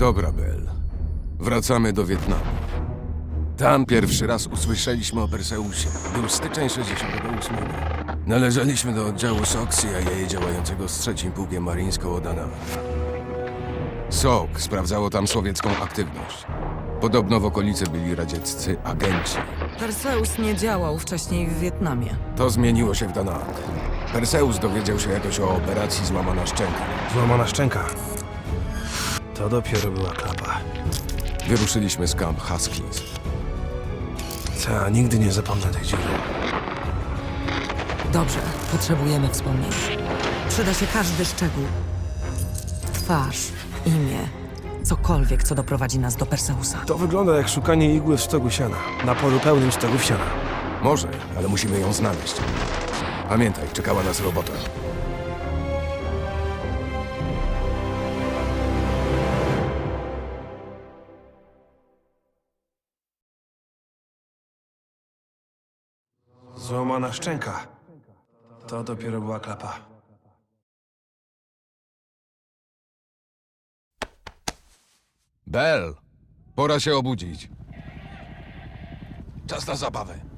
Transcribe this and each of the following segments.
Dobra, Bell. Wracamy do Wietnamu. Tam pierwszy raz usłyszeliśmy o Perseusie. Był styczeń 68. Należeliśmy do oddziału SOC CIA działającego z trzecim pułkiem marińską od. SOC sprawdzało tam sowiecką aktywność. Podobno w okolicy byli radzieccy agenci. Perseus nie działał wcześniej w Wietnamie. To zmieniło się w Danang. Perseus dowiedział się jakoś o operacji Złamana Szczęka. Złamana szczęka. To dopiero była klapa. Wyruszyliśmy z Camp Haskins. Ta, nigdy nie zapomnę tej dziury. Dobrze, potrzebujemy wspomnień. Przyda się każdy szczegół. Twarz, imię, cokolwiek, co doprowadzi nas do Perseusa. To wygląda jak szukanie igły w stogu siana. Na polu pełnym stogów siana. Może, ale musimy ją znaleźć. Pamiętaj, czekała nas robota. Złamana szczęka. To dopiero była klapa. Bell, pora się obudzić. Czas na zabawę.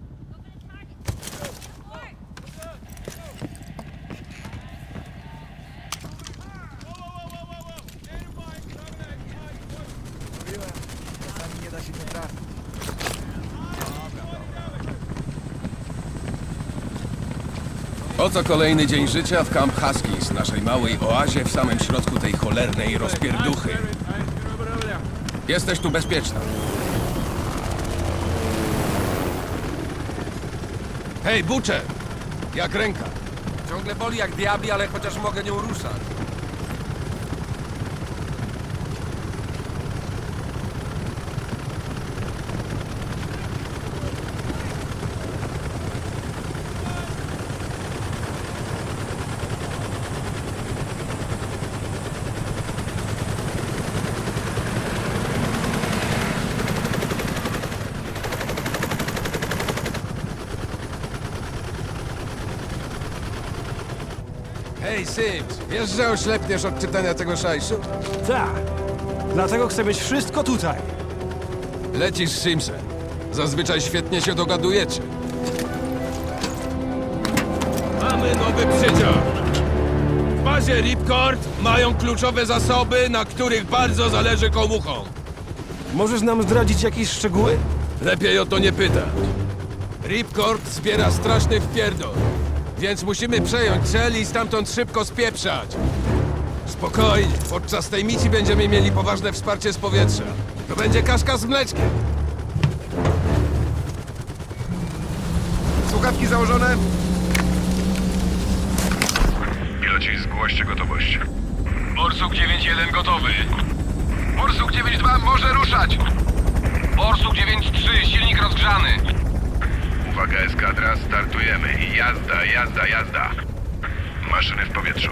Oto kolejny dzień życia w Camp Huskies, naszej małej oazie w samym środku tej cholernej rozpierduchy. Jesteś tu bezpieczna. Hej, Bucze! Jak ręka? Ciągle boli jak diabli, ale chociaż mogę nią ruszać. Hej, Sims! Wiesz, że oślepniesz od czytania tego szajsu? Tak. Dlatego chcę mieć wszystko tutaj. Lecisz Simsem. Zazwyczaj świetnie się dogadujecie. Mamy nowy przydział. W bazie Ripcord mają kluczowe zasoby, na których bardzo zależy komuchom. Możesz nam zdradzić jakieś szczegóły? Lepiej o to nie pytać. Ripcord zbiera straszny wpierdol, więc musimy przejąć cel i stamtąd szybko spieprzać. Spokojnie, podczas tej misji będziemy mieli poważne wsparcie z powietrza. To będzie kaszka z mleczkiem. Słuchawki założone? Piloci, zgłoście gotowość. Borsuk 9-1 gotowy. Borsuk 9-2 może ruszać. Borsuk 9-3 silnik rozgrzany. Uwaga, eskadra, startujemy. Jazda, jazda, jazda. Maszyny w powietrzu.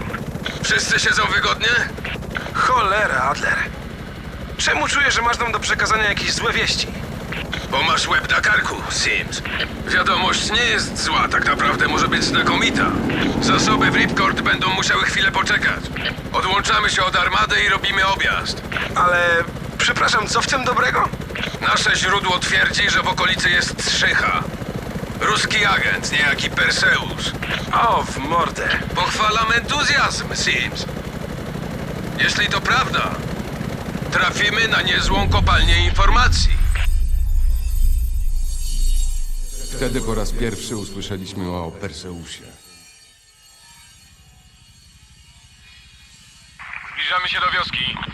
Wszyscy siedzą wygodnie? Cholera, Adler. Czemu czuję, że masz nam do przekazania jakieś złe wieści? Bo masz łeb na karku, Sims. Wiadomość nie jest zła, tak naprawdę może być znakomita. Zasoby w Ripcord będą musiały chwilę poczekać. Odłączamy się od armady i robimy objazd. Ale... Przepraszam, co w tym dobrego? Nasze źródło twierdzi, że w okolicy jest Strzycha. Ruski agent, niejaki Perseus. O, w mordę. Pochwalam entuzjazm, Sims. Jeśli to prawda, trafimy na niezłą kopalnię informacji. Wtedy po raz pierwszy usłyszeliśmy o Perseusie. Zbliżamy się do wioski.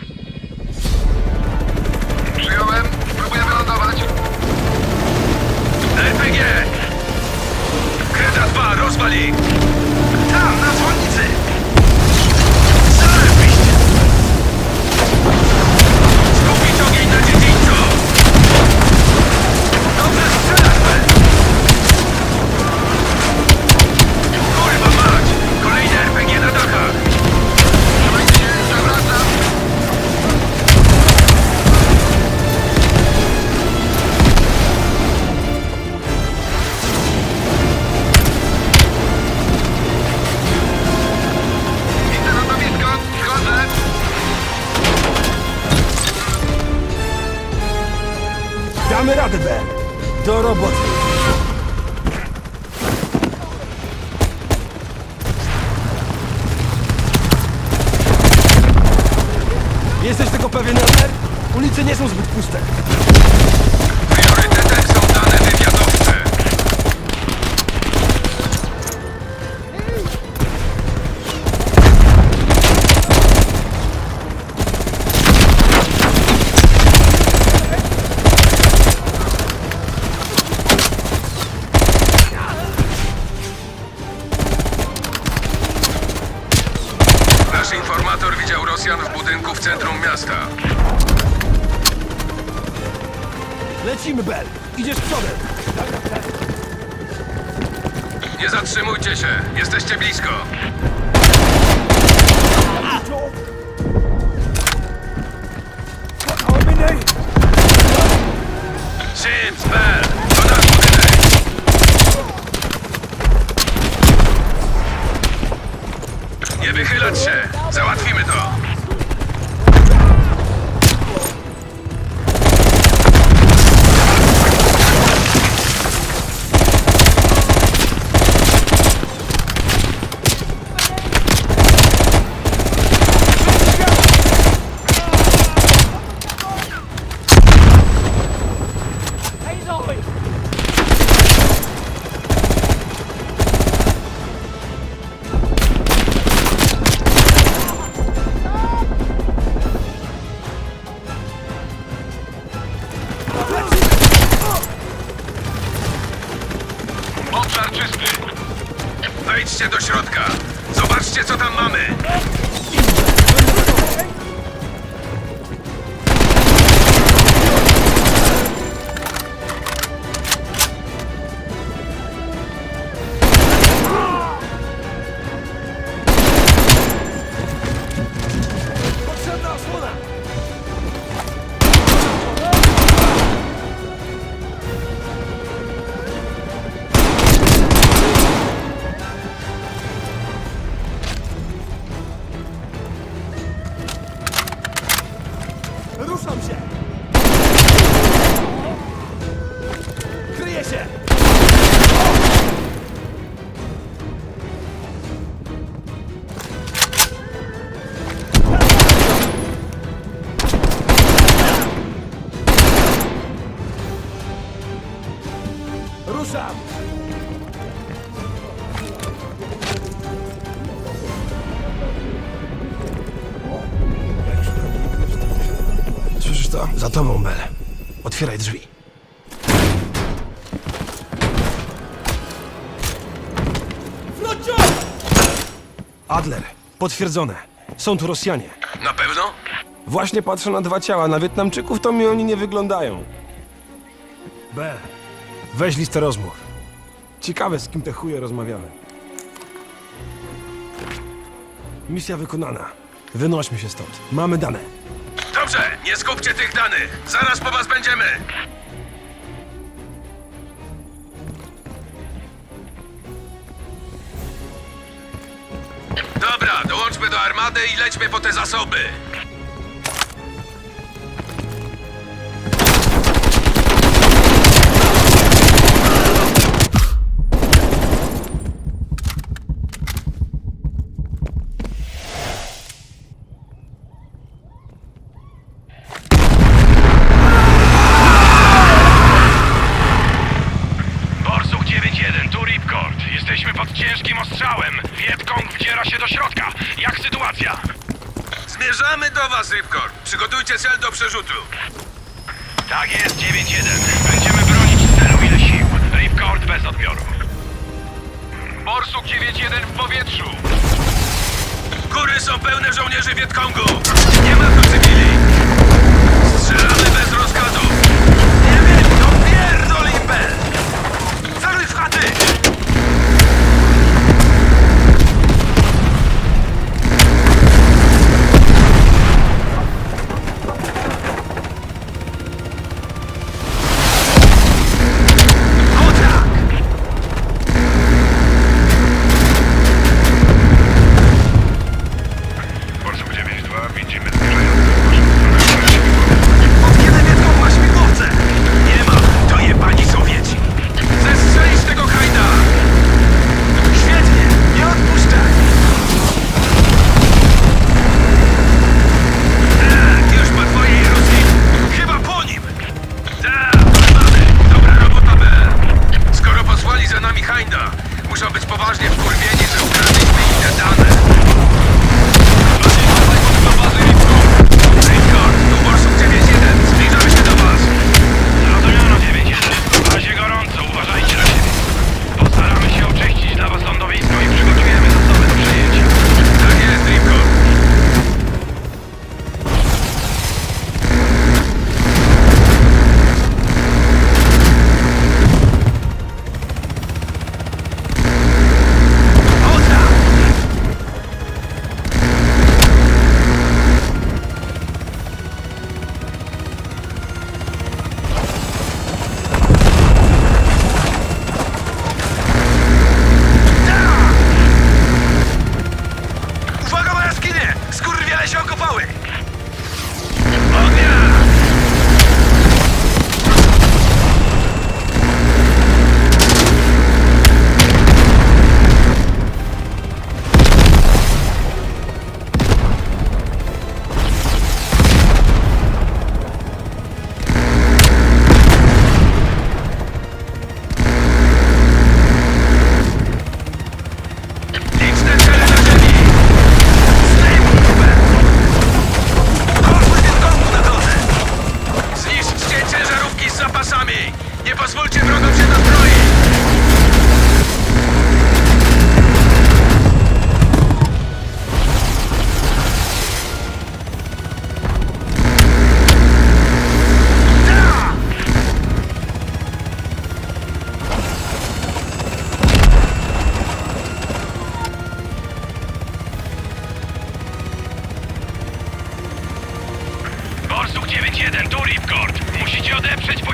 Do roboty. Jesteś tego pewien, Adler? Ulice nie są zbyt puste. Lecimy, Ben. Idziesz przodem. Nie zatrzymujcie się, jesteście blisko. Nie wychylać się, załatwimy to. Za tobą, Bel. Otwieraj drzwi. Adler, potwierdzone. Są tu Rosjanie. Na pewno? Właśnie patrzę na dwa ciała. Na Wietnamczyków to mi oni nie wyglądają. B. Weź listę rozmów. Ciekawe, z kim te chuje rozmawiamy. Misja wykonana. Wynośmy się stąd. Mamy dane. Dobrze, nie skupcie tych danych. Zaraz po was będziemy. Dobra, dołączmy do armady i lećmy po te zasoby. Jesteśmy pod ciężkim ostrzałem. Wietkong wdziera się do środka. Jak sytuacja? Zmierzamy do was, Ripcord. Przygotujcie cel do przerzutu. Tak jest, 9-1. Będziemy bronić celu ile sił. Ripcord bez odbioru. Borsuk 9-1 w powietrzu. Góry są pełne żołnierzy Wietkongu. Nie ma tu cywili.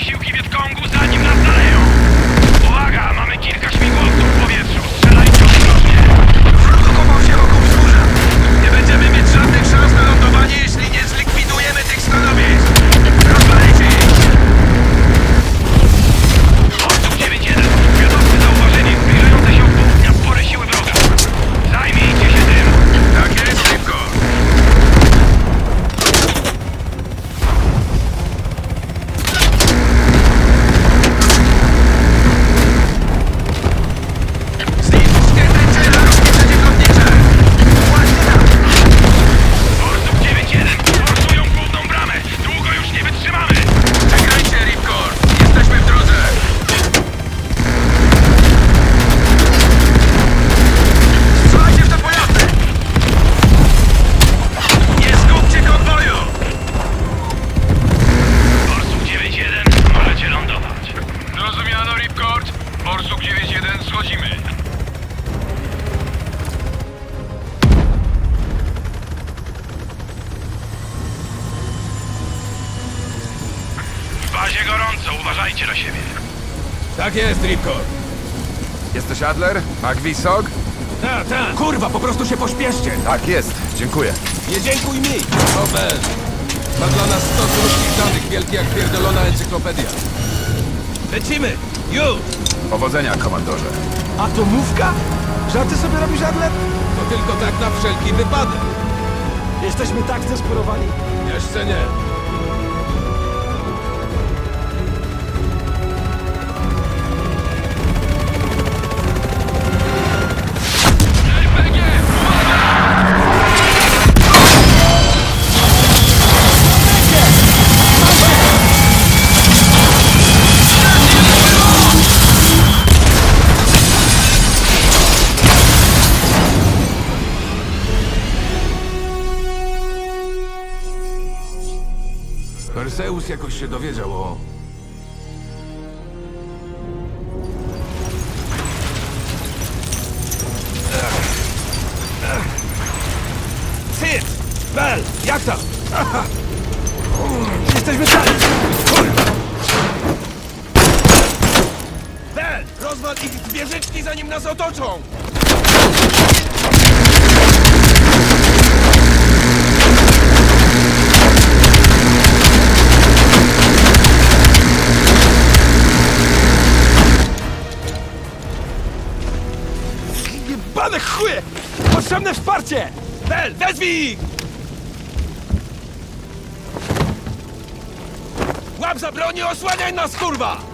Posiłki Wietkongu, zanim uważajcie na siebie. Tak jest, Ripcord. Jesteś Adler? Magwisog? Tak, tak. Kurwa, po prostu się pośpieszcie. Tak, jest. Dziękuję. Nie dziękuj mi. O, Ben. Ma dla nas 100 krótkich danych, wielki jak pierdolona encyklopedia. Lecimy! Już! Powodzenia, komandorze. Atomówka? Żarty sobie robisz, Adler? To tylko tak na wszelki wypadek. Jesteśmy tak zdesperowani. Jeszcze nie. Jakoś się dowiedział o... Cyt! Bel! Jak tam? Jesteśmy! Kurwa! Ben! Rozwal ich wieżyczki, zanim nas otoczą! Jebane chuje! Potrzebne wsparcie! Bel, wezwij ich! Łap za broń i osłaniaj nas, kurwa!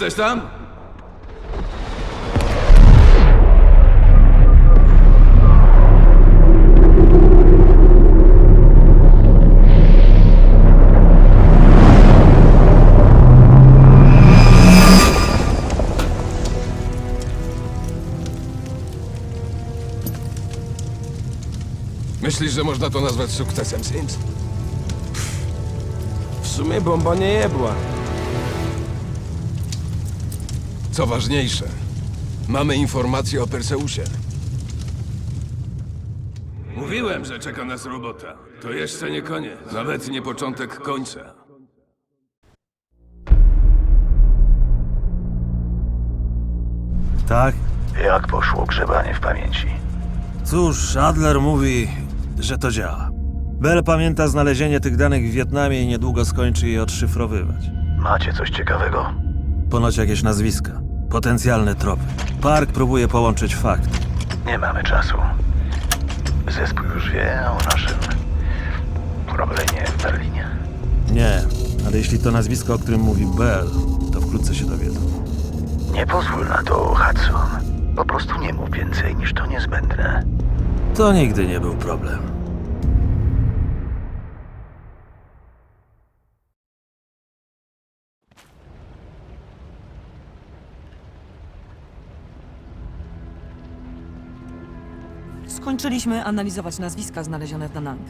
Jesteś tam? Myślisz, że można to nazwać sukcesem, Sims? W sumie bomba nie jebła. Co ważniejsze, mamy informacje o Perseusie. Mówiłem, że czeka nas robota. To jeszcze nie koniec. Nawet nie początek końca. Tak? Jak poszło grzebanie w pamięci? Cóż, Adler mówi, że to działa. Bell pamięta znalezienie tych danych w Wietnamie i niedługo skończy je odszyfrowywać. Macie coś ciekawego? Ponoć jakieś nazwiska. Potencjalne tropy. Park próbuje połączyć fakty. Nie mamy czasu. Zespół już wie o naszym problemie w Berlinie. Nie, ale jeśli to nazwisko, o którym mówi Bell, to wkrótce się dowiedzą. Nie pozwól na to, Hudson. Po prostu nie mów więcej niż to niezbędne. To nigdy nie był problem. Skończyliśmy analizować nazwiska znalezione w Danang.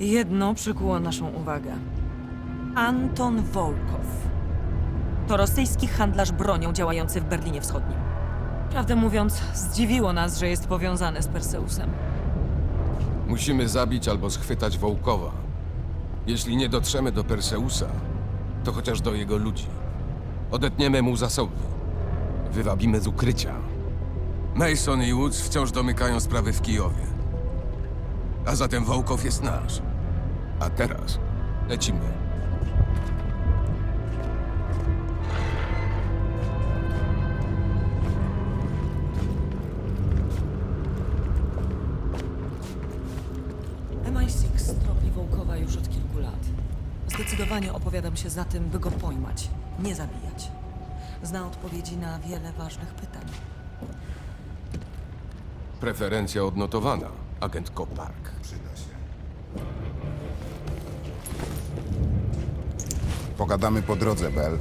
Jedno przykuło naszą uwagę. Anton Wołkow. To rosyjski handlarz bronią działający w Berlinie Wschodnim. Prawdę mówiąc, zdziwiło nas, że jest powiązany z Perseusem. Musimy zabić albo schwytać Wołkowa. Jeśli nie dotrzemy do Perseusa, to chociaż do jego ludzi. Odetniemy mu zasoby. Wywabimy z ukrycia. Mason i Woods wciąż domykają sprawy w Kijowie. A zatem Wołkow jest nasz. A teraz lecimy. MI6 tropi Wołkowa już od kilku lat. Zdecydowanie opowiadam się za tym, by go pojmać, nie zabijać. Zna odpowiedzi na wiele ważnych pytań. Preferencja odnotowana, agent Kopark. Pogadamy po drodze, Bell.